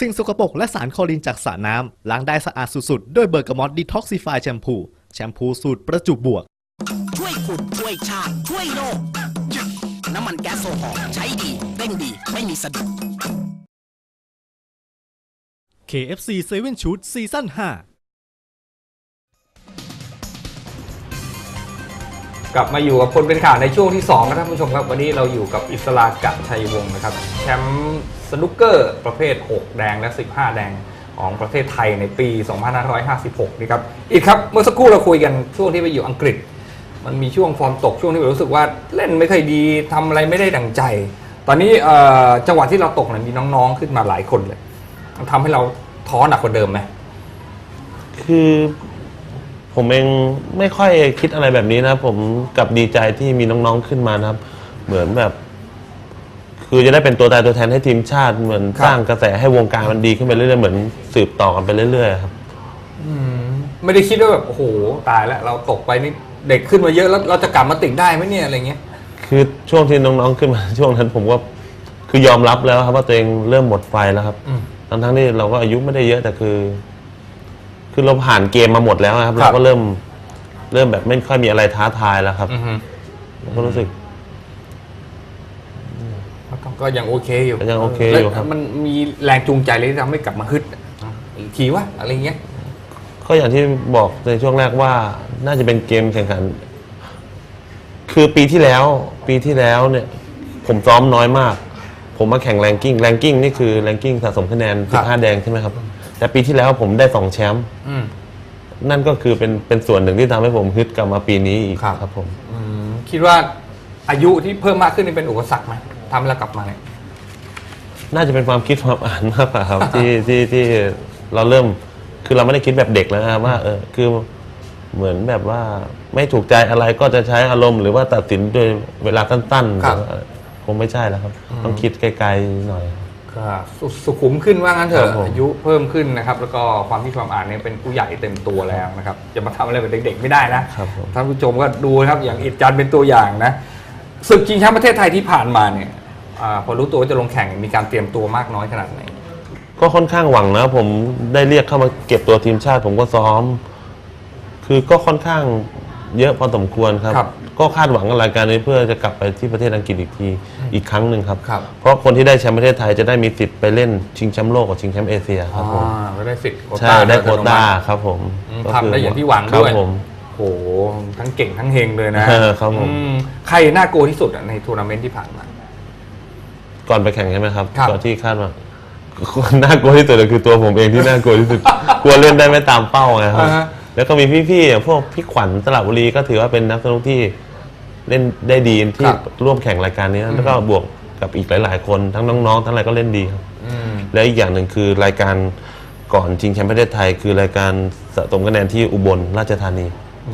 สิ่งสกปรกและสารคลอรีนจากสระน้ำล้างได้สะอาดสุดๆ ด้วยเบอร์กามอตดีท็อกซิฟายแชมพู แชมพูสูตรประจุบวก ช่วยคุณช่วยชาติช่วยโลก น้ำมันแก๊สโซฮอล์ใช้ดีเร่งดี ไม่มีสะดุด KFC 7 Shoot ซีซั่น5 กลับมาอยู่กับคนเป็นข่าวในช่วงที่ 2 นะครับท่านผู้ชมครับวันนี้เราอยู่กับอิสรากัชัยวงศ์นะครับแชมป์สนุกเกอร์ประเภท 6 แดงและ 15 แดงของประเทศไทยในปี 2556 นี่ครับอีกครับเมื่อสักครู่เราคุยกันช่วงที่ไปอยู่อังกฤษ มันมีช่วงฟอร์มตกช่วงที่รู้สึกว่าเล่นไม่ค่อยดีทำอะไรไม่ได้ดังใจ ตอนนี้เอ่อจังหวะที่เราตกเนี่ยมีน้องๆขึ้นมาหลายคนเลยมันทำให้เราท้อหนักกว่าเดิมไหม คือ ผมเองไม่ค่อยคิดอะไรแบบนี้นะผมกลับดีใจที่มีน้องๆขึ้นมานะครับ เหมือนแบบ คือจะได้เป็นตัวตายตัวแทนให้ทีมชาติเหมือนครับ สร้างกระแสให้วงการมันดีขึ้นไปเรื่อยๆเหมือนสืบต่อกันไปเรื่อยๆครับ ไม่ได้คิดว่าแบบโอ้โหตายแล้วเราตกไปนี่เด็กขึ้นมาเยอะแล้วเราจะกลับมาติดได้ไหมเนี่ยอะไรเงี้ย คือช่วงที่น้องๆขึ้นมา ช่วงนั้นผมก็คือยอมรับแล้วครับว่าตัวเองเริ่มหมดไฟแล้วครับอืม ทั้งทั้งๆที่เราก็อายุไม่ได้เยอะแต่คือ คือเราผ่านเกมมาหมดแล้วนะครับ ครัเราบก็เริ่มเริ่มแบบไม่ค่อยมีอะไรท้าทายแล้วครับอือฮึเราก็รู้สึก ก็ก็ยังโอเคอยู่ก็ยังโอเคอยู่ครับแล้วมันมีแรงจูงใจเลยที่ทำให้กลับมาฮึดอีกทีวะอะไรเงี้ย ก็อย่างที่บอกในช่วงแรกว่าน่าจะเป็นเกมแข่งขัน คือปีที่แล้ว ปีที่แล้วเนี่ย ผมซ้อมน้อยมาก ผมมาแข่งแรงกิ้งแรงกิ้งนี่คือแรงกิ้งสะสมคะแนนครับ 15แดงใช่ไหมครับ แต่ปีที่แล้วผมได้สองแชมป์อืมนั่นก็คือเป็นเป็นส่วนหนึ่งที่ทำให้ผมฮึดกลับมาปีนี้อีกครับ ครับผม อืมคิดว่าอายุที่เพิ่มมากขึ้นนี่เป็นอุปสรรคไหมทำให้เรากลับมาเนี่ย น่าจะเป็นความคิดความอ่านมากกว่าครับ ที่ที่ที่เราเริ่มคือเราไม่ได้คิดแบบเด็กแล้วนะครับว่าเออคือเหมือนแบบว่าไม่ถูกใจอะไรก็จะใช้อารมณ์หรือว่าตัดสินด้วยเวลาสั้นๆครับหรือว่าคงไม่ใช่แล้วครับ ต้องคิดไกลๆหน่อย ก็สุสุขุมขึ้นว่างั้นเถครัอะบผมอายุเพิ่มขึ้นนะครับ แล้วก็ความคิดความอ่านเนี่ยเป็นผู้ใหญ่เต็มตัวแล้วนะครับจะมาทำอะไรแบบเด็กๆไม่ได้นะ ครับผม ท่านผู้ชมก็ดูนะครับอย่างอิดจันทร์เป็นตัวอย่างนะศึกชิงแชมป์ประเทศไทยที่ผ่านมาเนี่ยอาพอรู้ตัวว่าจะลงแข่งมีการเตรียมตัวมากน้อยขนาดไหน ก็ค่อนข้างหวังนะผมได้เรียกเข้ามาเก็บตัวทีมชาติ ผมก็ซ้อม คือก็ค่อนข้างเยอะพอสมควรครับ ครับ ก็คาดหวังกับรายการนี้เพื่อจะกลับไปที่ประเทศอังกฤษอีกที อีกครั้งหนึ่งครับ ครับ เพราะคนที่ได้แชมป์ประเทศไทยจะได้มีสิทธิ์ไปเล่นชิงแชมป์โลกกับชิงแชมป์เอเชียครับผมอ่าก็ได้สิทธิ์โควใช่ต้าได้โยโควอัตโนต้ามัติครับผมอืมก็ทำได้อย่างที่หวังครับด้วยผม โอ้โหทั้งเก่งทั้งเฮงเลยนะเออครับผม อืใครน่ากลัวที่สุดอะในทัวร์นาเมนต์ที่ผ่านมา ก่อนไปแข่งใช่ไหมครับ ครับก่อนที่คาดว่าคนน่ากลัวที่สุดเลยคือตัวผมเองที่น่ากลัวที่สุด กลัวเล่นได้ไม่ตามเป้าไงครับอ่าฮะแล้วก็มีพี่ๆอย่างพวกพี่ขวัญสระบุรีก็ถือว่าเป็นนักสนุกที่ เล่นได้ดีที่ครับร่วมแข่งรายการนี้แล้วก็บวกกับอีกหลาย ๆ คนทั้งน้องๆ ทั้งอะไรก็เล่นดีครับอืมและอีกอย่างหนึ่งคือรายการก่อนชิงแชมป์ประเทศไทย คือรายการสะสมคะแนนที่อุบลราชธานี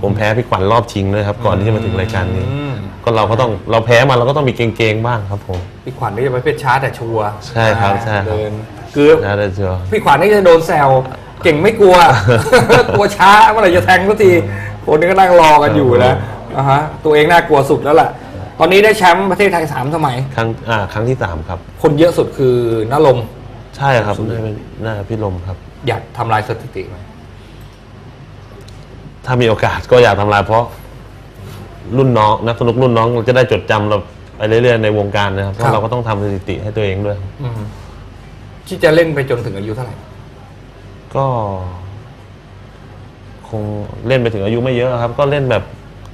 ผมแพ้พี่ขวัญรอบชิงเลยครับ ก่อนที่จะมาถึงรายการนี้ อืม ก็เราก็ต้องเราแพ้มาเราก็ต้องมีเกรงๆบ้างครับผม พี่ขวัญนี่จะประเภทช้าแต่ชัวร์ใช่ครับใช่ครับ เดินคือนะเดชพี่ขวัญนี่จะโดนแซวเก่งไม่กลัว กลัวช้าเมื่อไหร่จะแทงสักทีคนนี้ก็นั่งรอกันอยู่นะ อ่าฮะตัวเองน่ากลัวสุดแล้วล่ะ ตอนนี้ได้แชมป์ประเทศไทยสามสมัย ครั้งอ่าครั้งที่สามครับ คนเยอะสุดคือนรงค์ใช่ครับน่าเป็นน่าพี่ลมครับ อยากทำลายสถิติไหมถ้ามีโอกาสก็อยากทำลายเพราะ รุ่นน้องนักสนุกรุ่นน้องจะได้จดจำเราไปเรื่อยๆในวงการนะครับเพราะเราก็ต้องทำสถิติให้ตัวเองด้วย อืมที่จะเล่นไปจนถึงอายุเท่าไหร่ ก็ คงเล่นไปถึงอายุไม่เยอะครับ ก็เล่นแบบ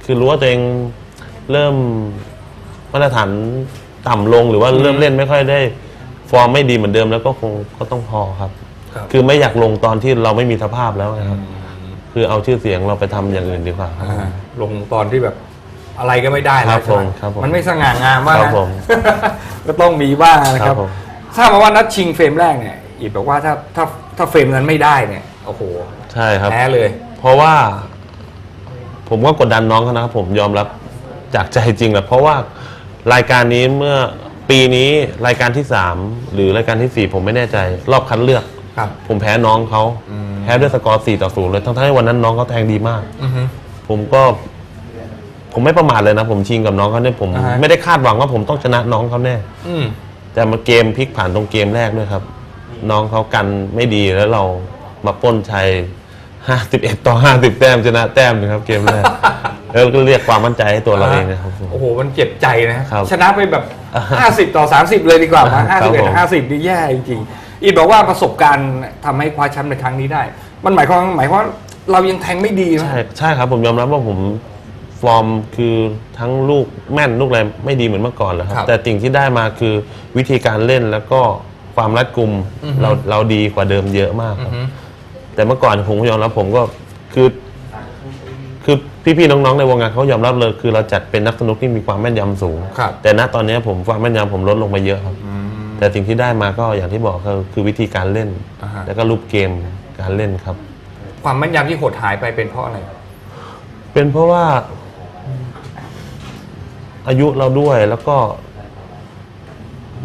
คือรู้ว่าตัวเองเริ่มมาตรฐานต่ำลงหรือว่าเริ่มเล่นไม่ค่อยได้ ฟอร์มไม่ดีเหมือนเดิมแล้วก็คงก็ต้องพอครับ ครับ คือไม่อยากลงตอนที่เราไม่มีสภาพแล้วนะครับ คือเอาชื่อเสียงเราไปทำอย่างอื่นดีกว่าครับอ่าลงตอนที่แบบอะไรก็ไม่ได้คแล้รัวบใช่ไหมผมครับผมมันไม่สง่างามมากครับนะผมก็ต้องมีบ้างนะคครัรับบผม ทราบมาว่านัดชิงเฟรมแรกเนี่ยอีกบอกว่าถ้าถ้าถ้าเฟรมนั้นไม่ได้เนี่ยโอ้โหใช่ครับ แพ้เลย เพราะว่า ผมก็กดดันน้องเขานะครับผมยอมรับจากใจจริงแหละเพราะว่ารายการนี้เมื่อปีนี้รายการที่สามหรือรายการที่สี่ผมไม่แน่ใจ รอบคัดเลือก ครับผมแพ้น้องเขาอืม แพ้ด้วยสกอร์สี่ต่อศูนย์เลยทั้งๆที่วันนั้นน้องเขาแทงดีมาก อือฮึ ผมก็ ผมไม่ประมาทเลยนะ ผมชิงกับน้องเขาเนี่ยผมอ่าฮะ ไม่ได้คาดหวังว่าผมต้องชนะน้องเขาแน่ อืม แต่มาเกมพลิกผ่านตรงเกมแรกด้วยครับ น้องเขากันไม่ดีแล้วเรามาปล้นชัย ห้าสิบเอ็ดต่อห้าสิบแต้มชนะแต้มหนึงครับเกมแรกแล้วก็เรียกความมั่นใจให้ตัวเราเองนะครับผมโอ้โห มันเจ็บใจนะ ครับชนะไปแบบ 50 ต่อ 30 เลยดีกว่ามาครับผม 51 50นี่แย่จริงๆอีทบอกว่าประสบการณ์ทำให้คว้าแชมป์ในครั้งนี้ได้ มันหมายความหมายความว่าเรายังแทงไม่ดีนะ ใช่ใช่ครับผมยอมรับว่าผมฟอร์มคือทั้งลูกแม่นลูกอะไรไม่ดีเหมือนเมื่อก่อนแล้วคครัรับ บแต่สิ่งที่ได้มาคือวิธีการเล่นแล้วก็ความรัดกุมเราเราดีกว่าเดิมเยอะมากครับ แต่เมื่อก่อนผมก็ยอมรับผมก็คือคือพี่ๆน้องๆในวงการเขายอมรับเลย คือเราจัดเป็นนักสนุกที่มีความแม่นยำสูง ครับ แต่ณตอนนี้ผมความแม่นยำผมลดลงมาเยอะครับแต่สิ่งที่ได้มาก็อย่างที่บอกคือคือวิธีการเล่น อ่าฮะแล้วก็รูปเกมการเล่นครับ ความแม่นยำที่หดหายไปเป็นเพราะอะไร เป็นเพราะว่าอายุเราด้วยแล้วก็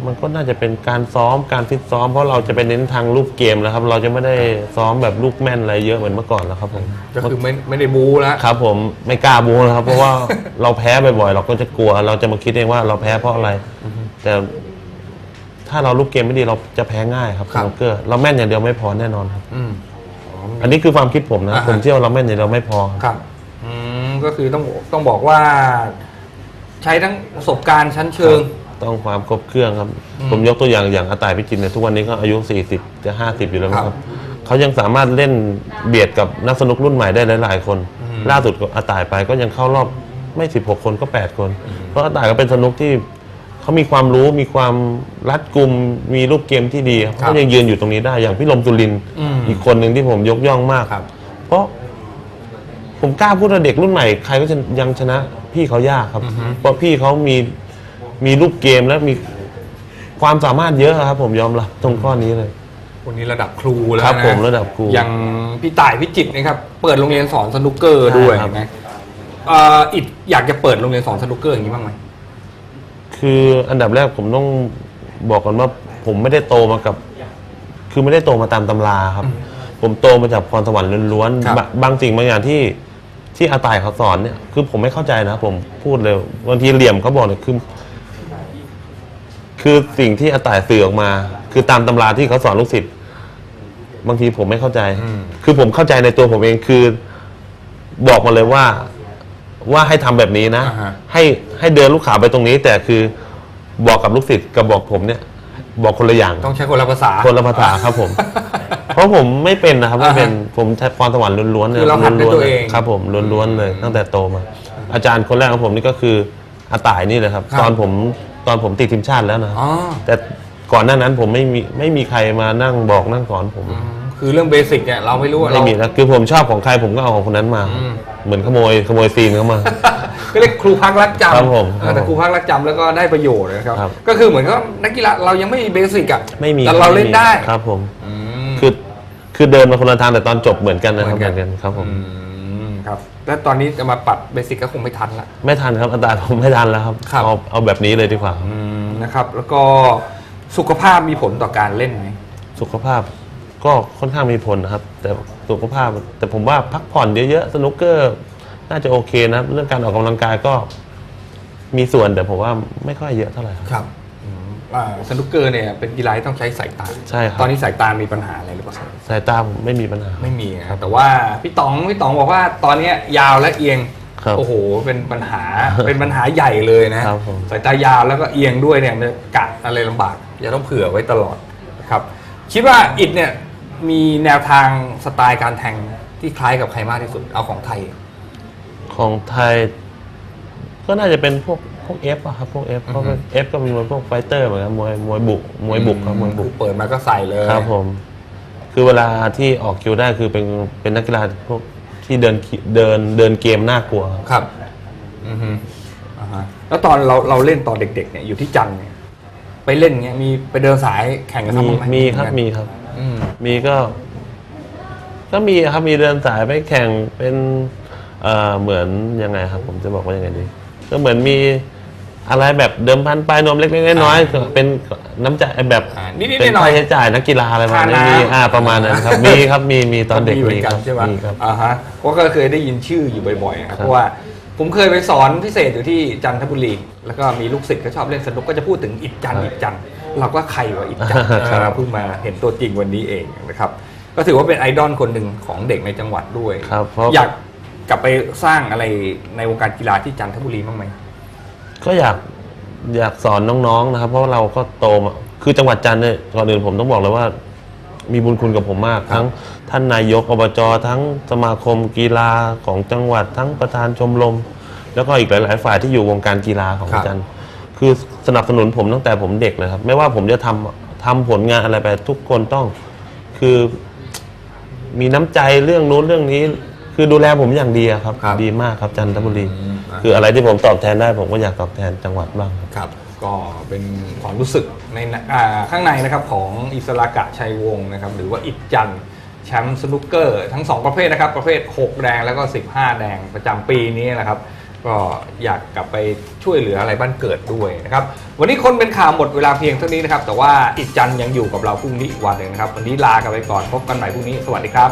มันก็น่าจะเป็นการซ้อมการฟิตซ้อม เพราะเราจะไปเน้นทางรูปเกมแล้วครับ เราจะไม่ได้ซ้อมแบบลูกแม่นอะไรเยอะเหมือนเมื่อก่อนแล้วครับผมก็คือไม่ไม่ได้บูแล้วครับ ผมไม่กล้าบูนะครับเพราะว่าเราแพ้บ่อยๆเราก็จะกลัว เราจะมาคิดเองว่าเราแพ้เพราะอะไร แต่ถ้าเราลูกเกมไม่ดีเราจะแพ้ง่ายครับครับสนุกเกอร์เราแม่นอย่างเดียวไม่พอแน่นอนครับอืมอันนี้คือความคิดผมนะอ่าฮะผมเชื่อว่าเราแม่นอย่างเดียวไม่พอครับครับอืมก็คือต้องต้องบอกว่า ใช้ทั้งประสบการณ์ชั้นเชิง ต้องความครบเครื่องครับอืมผมยกตัวอย่างอย่างอาตายพิจิตรเนี่ยทุกวันนี้ก็อายุ 40 จะ 50 อยู่แล้วนะคครัรับบเขายังสามารถเล่นเบียดกับนักสนุกรุ่นใหม่ได้หลาย ๆ คนอืมล่าสุดก็อาตายไปก็ยังเข้ารอบไม่ 16 คนก็ 8 คน เพราะอาตายก็เป็นสนุกที่เขามีความรู้มีความรัดกุมมีรูปเกมที่ดีครับเขายังยืนอยู่ตรงนี้ได้อย่างพี่ลมสุรินทร์อืมอีกคนหนึ่งที่ผมยกย่องมากครับเพราะผมกล้าพูดว่าเด็กรุ่นใหม่ใครก็จะยังชนะพี่เขายากครับ เพราะพี่เขามี มีรูปเกมและมีความสามารถเยอะครับ ผมยอมรับตรงข้อนี้เลยวันนี้ระดับครูแล้วครับนะผมระดับครูอย่างพี่ต่ายพิจิตรนะครับ เปิดโรงเรียนสอนสนุกเกอร์ใช่ด้วยครับ นะเอ่ออิดอยากจะเปิดโรงเรียนสอนสนุกเกอร์อย่างนี้บ้างไหม คืออันดับแรกผมต้องบอกก่อนว่าผมไม่ได้โตมากับ คือไม่ได้โตมาตามตำราครับ ผมโตมาจากพรสวรรค์ล้วนครับ ๆบะบางสิ่งบางอย่างที่ที่อาตายเขาสอนเนี่ย คือผมไม่เข้าใจนะผมพูดเลยบางทีเหลี่ยมเขาบอกเนี่ยคือ คือสิ่งที่อาตายสื่อออกมา คือตามตำราที่เขาสอนลูกศิษย์บางทีผมไม่เข้าใจคือผมเข้าใจในตัวผมเองคือ บอกมาเลยว่า ว่าให้ทำแบบนี้นะ อ่าฮะ ให้ให้เดินลูกขาไปตรงนี้ แต่คือบอกกับลูกศิษย์กับบอกผมเนี่ย บอกคนละอย่าง ต้องใช้คนละภาษา คนละภาษาครับผม เพราะผมไม่เป็นนะครับไม่เป็นผมใช้พรสวรรค์ล้วนๆเลยคือเราหัดด้วยล้วนตัวๆเองครับผมล้วนๆเลย ตั้งแต่โตมา อาจารย์คนแรกของผมนี่ก็คืออาต่ายนี่เลยครับ ครับ ตอนผม ตอนผมติดทีมชาติแล้วนะครับอ๋อแต่ก่อนหน้านั้นผมไม่มีไม่มีใครมานั่งบอกนั่งสอนผมคือเรื่องเบสิกเนี่ยเราไม่รู้ว่าไม่เรา มีนะคือผมชอบของใครผมก็เอาของคนนั้นมา อืม เหมือนขโมยขโมยซีนเข้ามา ก็เรียกครูพักรักจำครับผมเออแต่ครูพักรักจำแล้วก็ได้ประโยชน์นะครับ ครับ ก็คือเหมือนกับนักกีฬาเรายังไม่มีเบสิกอะไม่มีแต่เราเล่นได้ครับผม อืม คือคือเดินมาคนละทางแต่ตอนจบเหมือนกันนะครับเหเหมืมืออนนกักันน ครับผม อืม ครับ แล้วตอนนี้จะมาปรับเบสิกก็คงไม่ทันละ ไม่ทันครับอาจารย์ผมไม่ทันแล้วครับครับ เอาเอาแบบนี้เลยดีกว่าอืมนะครับ แล้วก็สุขภาพมีผลต่อการเล่นไหมสุขภาพก็ค่อนข้างมีผลนะครับ แต่สุขภาพแต่ผมว่าพักผ่อนเยอะๆสนุกเกอร์น่าจะโอเคนะครับ เรื่องการออกกำลังกายก็มีส่วนแต่ผมว่าไม่ค่อยเยอะเท่าไหร่ครับ ครับ สนุกเกอร์เนี่ยเป็นกีฬาที่ต้องใช้สายตาใช่ครับ ตอนนี้สายตามีปัญหาอะไรหรือเปล่าสายตาผมไม่มีปัญหา ไม่มีนะครับแต่ว่าพี่ต๋องพี่ต๋องบอกว่าตอนเนี้ยยาวและเอียงครับโอ้โหเป็นปัญหาเป็นปัญหาใหญ่เลยนะครับผม สายตายาวแล้วก็เอียงด้วยเนี่ยมันกะอะไรลำบากอย่าต้องเผื่อไว้ตลอดนะครับคิดว่าอิดเนี่ยมีแนวทางสไตล์การแทงที่คล้ายกับใครมากที่สุดเอาของไทย ของไทย ก็น่าจะเป็นพวก พวกเอฟอะครับพวกเอฟเพราะเอฟก็มีมวยพวกไฟเตอร์เหมือนกันมวยมวยบุกมวยบุกครับมวยบุกเปิดมาก็ใส่เลยครับผม คือเวลาที่ออกคิวได้คือเป็นเป็นนักกีฬาพวกที่เดินคิเดินเดินเกมน่ากลัวครับครับอือฮึอ่าฮะแล้วตอนเราเราเล่นตอนเด็ก ๆ เนี่ยอยู่ที่จันทร์เนี่ยไปเล่นเงี้ยมีไปเดินสายแข่งกันมีทำบ้างไหมมีครับมีครับอืมมีก็ ก็มีครับมีเดินสายไปแข่งเป็นเอ่อเหมือนยังไงครับ ผมจะบอกว่ายังไงดี ก็เหมือนมีอะไรแบบเดิมพันปลายนวมเล็กๆน้อยๆก็เป็นน้ำใจแบบอ่านิดๆเป็นหน่อยค่าใช้จ่ายนักกีฬาอะไรประมาณนี้ค่าน้ำ มีอ่าประมาณนั้นครับมีครับมีมีตอนเด็กมีเหมืมีอนคกัรันบใช่ไหมมีครับ อ่าฮะเพราะก็เคยได้ยินชื่ออยู่บ่อยๆนะครับครับ เพราะว่าผมเคยไปสอนพิเศษอยู่ที่จันทบุรี แล้วก็มีลูกศิษย์เขาชอบเล่นสนุกก็จะพูดถึงอิดจันทร์อิดจันทร์เราก็ใครวะอิจจันครับ เราเพิ่งมาเห็นตัวจริงวันนี้เองนะครับ ก็ถือว่าเป็นไอดอลคนหนึ่งของเด็กในจังหวัดด้วย ครับเพราะ อยาก กลับไปสร้างอะไรในวงการกีฬาที่จันทบุรีบ้างไหมก็อยากอยากสอนน้องๆนะครับ เพราะว่าเราก็โตมาคือจังหวัดจันทร์เนี่ยก่อนอื่นผมต้องบอกเลยว่า มีบุญคุณกับผมมากครับทั้งท่านนายกอบจทั้งสมาคมกีฬาของจังหวัดทั้งประธานชมรมแล้วก็อีกหลาย ๆ ฝ่ายที่อยู่วงการกีฬาของจันทร์คือสนับสนุนผมตั้งแต่ผมเด็กเลยครับ ไม่ว่าผมจะทำทำผลงานอะไรไปทุกคนต้อง คือมีน้ำใจเรื่องนู้นเรื่องนี้ คือดูแลผมอย่างดีอะครับ ครับ ดีมากครับจันทบุรีอืมคืออะไรที่ผมตอบแทนได้ผมก็อยากตอบแทนจังหวัดบ้างครับ ครับ ก็เป็นความรู้สึกในอ่าข้างในนะครับของอิสรากะชัยวงศ์นะครับหรือว่าอิจจันทร์แชมป์สนุกเกอร์ทั้ง 2 ประเภทนะครับ ประเภท 6 แดงแล้วก็ 15 แดงประจำปีนี้นะครับ ก็อยากกลับไปช่วยเหลืออะไรบ้านเกิดด้วยนะครับ วันนี้คนเป็นข่าวหมดเวลาเพียงเท่านี้นะครับ แต่ว่าอิจจันทร์ยังอยู่กับเราพรุ่งนี้อีกวันหนึ่งนะครับ วันนี้ลากันไปก่อนพบกันใหม่พรุ่งนี้สวัสดีครับ